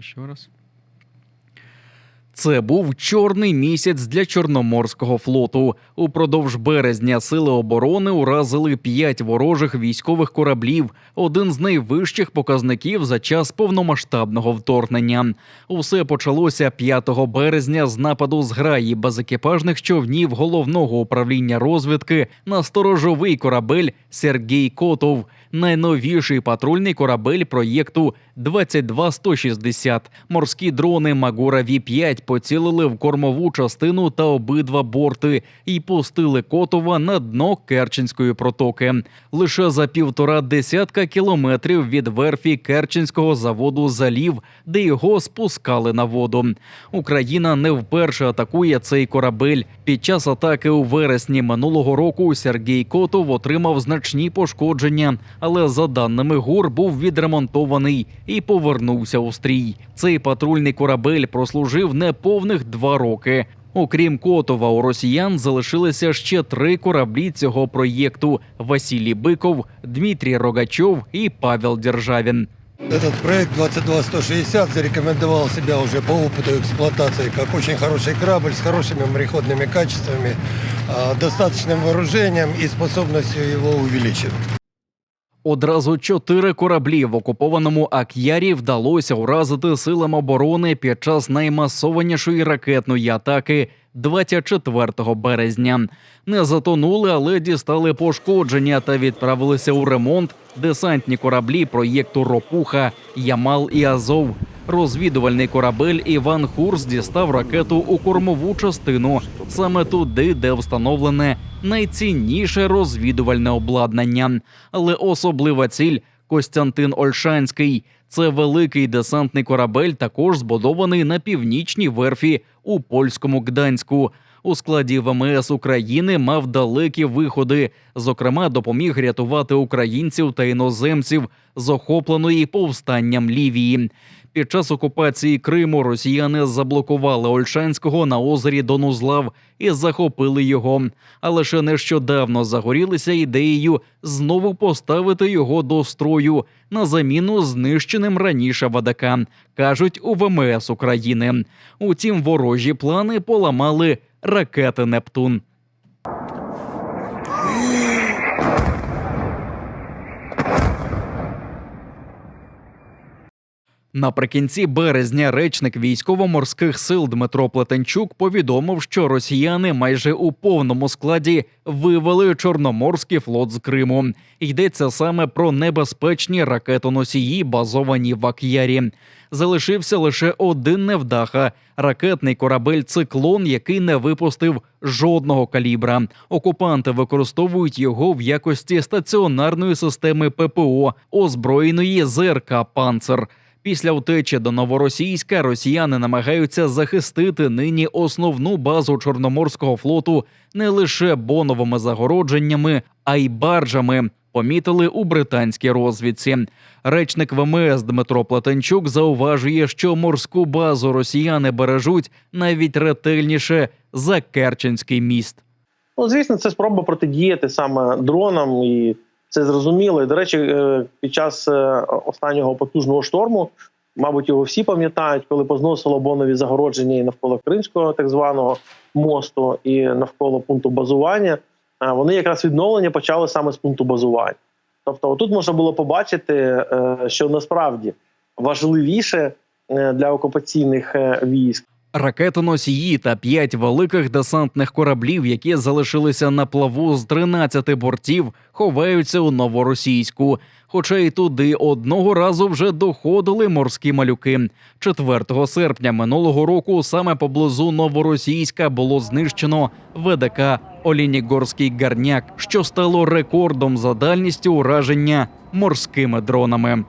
Ще раз. Це був чорний місяць для Чорноморського флоту. Упродовж березня сили оборони уразили п'ять ворожих військових кораблів, один з найвищих показників за час повномасштабного вторгнення. Усе почалося 5 березня з нападу зграї безекіпажних човнів головного управління розвідки на сторожовий корабель Сергій Котов, найновіший патрульний корабель проєкту 22160. Морські дрони Магура Ві-5 поцілили в кормову частину та обидва борти і пустили Котова на дно Керченської протоки. Лише за півтора десятка кілометрів від верфі Керченського заводу Залів, де його спускали на воду. Україна не вперше атакує цей корабель. Під час атаки у вересні минулого року Сергій Котов отримав значні пошкодження, але за даними ГУР був відремонтований і повернувся у стрій. Цей патрульний корабель прослужив неповних два роки. Окрім Котова, у росіян залишилися ще три кораблі цього проєкту: Василій Биков, Дмитрій Рогачов і Павел Державін. Этот проект 22160 зарекомендовал себя уже по опыту эксплуатации как очень хороший корабль с хорошими мореходными качествами, а, достаточным вооружением и способностью его увеличить. Одразу чотири кораблі в окупованому Ак'ярі вдалося уразити силам оборони під час наймасованішої ракетної атаки 24 березня. Не затонули, але дістали пошкодження та відправилися у ремонт десантні кораблі проєкту Ропуха, Ямал і Азов. Розвідувальний корабель Іван Хурс дістав ракету у кормову частину, саме туди, де встановлене найцінніше розвідувальне обладнання. Але особлива ціль Костянтин Ольшанський. Це великий десантний корабель, також збудований на північній верфі у польському Гданську. У складі ВМС України мав далекі виходи. Зокрема, допоміг рятувати українців та іноземців з охопленої повстанням Лівії. Під час окупації Криму росіяни заблокували Ольшанського на озері Донузлав і захопили його. А лише нещодавно загорілися ідеєю знову поставити його до строю на заміну знищеним раніше водака, кажуть у ВМС України. Утім, ворожі плани поламали ракети Нептун. Наприкінці березня речник військово-морських сил Дмитро Плетенчук повідомив, що росіяни майже у повному складі вивели Чорноморський флот з Криму. Йдеться саме про небезпечні ракетоносії, базовані в Ак'ярі. Залишився лише один невдаха ракетний корабель Циклон, який не випустив жодного калібра. Окупанти використовують його в якості стаціонарної системи ППО, озброєної ЗРК Панцер. Після втечі до новоросійська росіяни намагаються захистити нині основну базу Чорноморського флоту не лише боновими загородженнями, а й баржами. Помітили у британській розвідці. Речник ВМС Дмитро Платенчук зауважує, що морську базу росіяни бережуть навіть ретельніше за Керченський міст. Ну, звісно, це спроба протидіяти саме дронам, і це зрозуміло. І, до речі, е, під час е, останнього потужного шторму, мабуть, його всі пам'ятають, коли позносило бонові загородження і навколо Кримського так званого мосту, і навколо пункту базування. е, Вони якраз відновлення почали саме з пункту базування. Тобто, тут можна було побачити, що насправді важливіше для окупаційних військ Ракетоносії та п'ять великих десантних кораблів, які залишилися на плаву з 13 бортів, ховаються у новоросійську. Хоча й туди одного разу вже доходили морські малюки. 4 серпня минулого року саме поблизу новоросійська було знищено ВДК Олінігорський гарняк, що стало рекордом за дальністю ураження морськими дронами.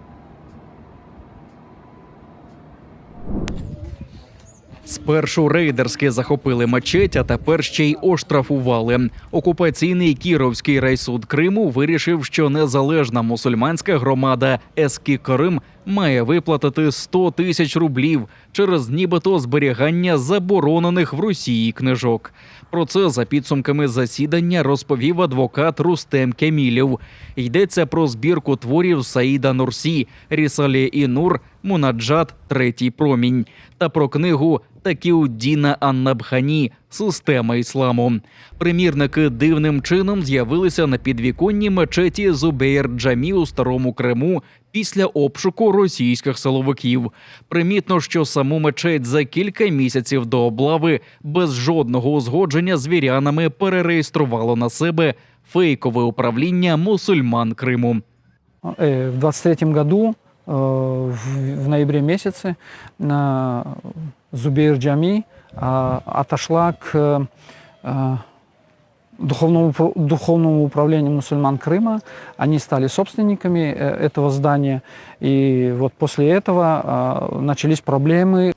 Спершу рейдерськи захопили мечеть, а тепер ще й оштрафували. Окупаційний Кіровський райсуд Криму вирішив, що незалежна мусульманська громада Ескі Крим має виплатити 100 тисяч рублів через нібито зберігання заборонених в Росії книжок. Про це за підсумками засідання розповів адвокат Рустем Кемілєв. Йдеться про збірку творів Саїда Нурсі, Рісалі Інур, Мунаджат, Третій промінь та про книгу Такіуддіна Аннабхані Система ісламу. Примірники дивним чином з'явилися на підвіконні мечеті Зубейр Джамі у старому Криму після обшуку російських силовиків. Примітно, що саму мечеть за кілька місяців до облави без жодного узгодження з вірянами перереєструвало на себе фейкове управління мусульман Криму. Э, В 23 году, э, в в ноябре месяце, э, Зубейр Джами э, отошла к э, духовному, упра- духовному управлению мусульман Крыма. Они стали собственниками э, этого здания. И вот после этого э, начались проблемы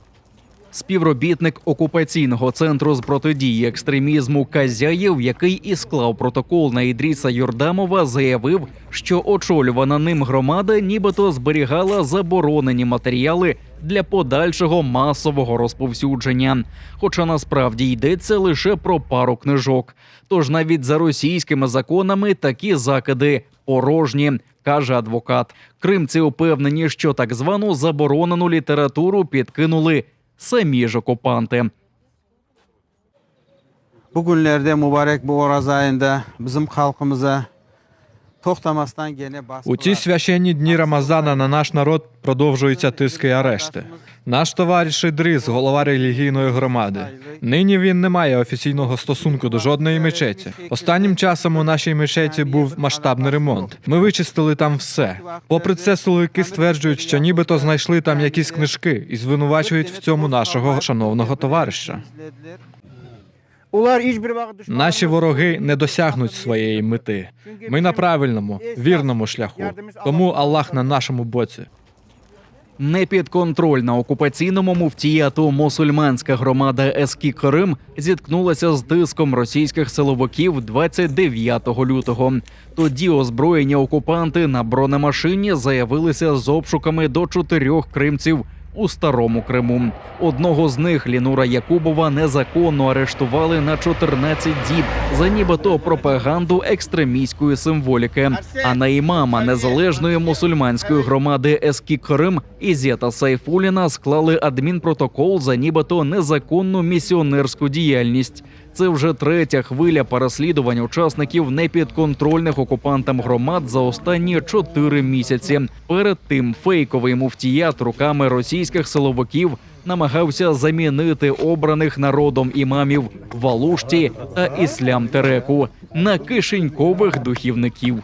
Співробітник окупаційного центру з протидії екстремізму Казяєв, який і склав протокол на Ідріса Юрдамова, заявив, що очолювана ним громада нібито зберігала заборонені матеріали для подальшого масового розповсюдження. Хоча насправді йдеться лише про пару книжок. Тож навіть за російськими законами такі закиди порожні. Каже адвокат, кримці упевнені, що так звану заборонену літературу підкинули самі ж окупанти. Oraz ayında bizim halkımıza toxtamasdan gene baskı У ці священні дні Рамазана на наш народ продовжуються тиски і арешти. Наш товариш Ідрис, голова релігійної громади. Нині він не має офіційного стосунку до жодної мечеті. Останнім часом у нашій мечеті був масштабний ремонт. Ми вичистили там все. Попри це, силовики стверджують, що нібито знайшли там якісь книжки і звинувачують в цьому нашого шановного товариша. Наші вороги не досягнуть своєї мети. Ми на правильному, вірному шляху. Тому Аллах на нашому боці. Непідконтрольна окупаційному муфтіяту мусульманська громада Ески Крим зіткнулася з тиском російських силовиків 29 лютого. Тоді озброєні окупанти на бронемашині заявилися з обшуками до чотирьох кримців у старому Криму. Одного з них Лінура Якубова незаконно арештували на 14 діб за нібито пропаганду екстремістської символіки. А на імама незалежної мусульманської громади Ескі Крим Ізета Сайфуліна склали адмінпротокол за нібито незаконну місіонерську діяльність. Це вже третя хвиля переслідувань учасників непідконтрольних окупантам громад за останні чотири місяці. Перед тим фейковий муфтіят руками російських силовиків намагався замінити обраних народом імамів Валушті та Іслям Тереку на кишенькових духівників.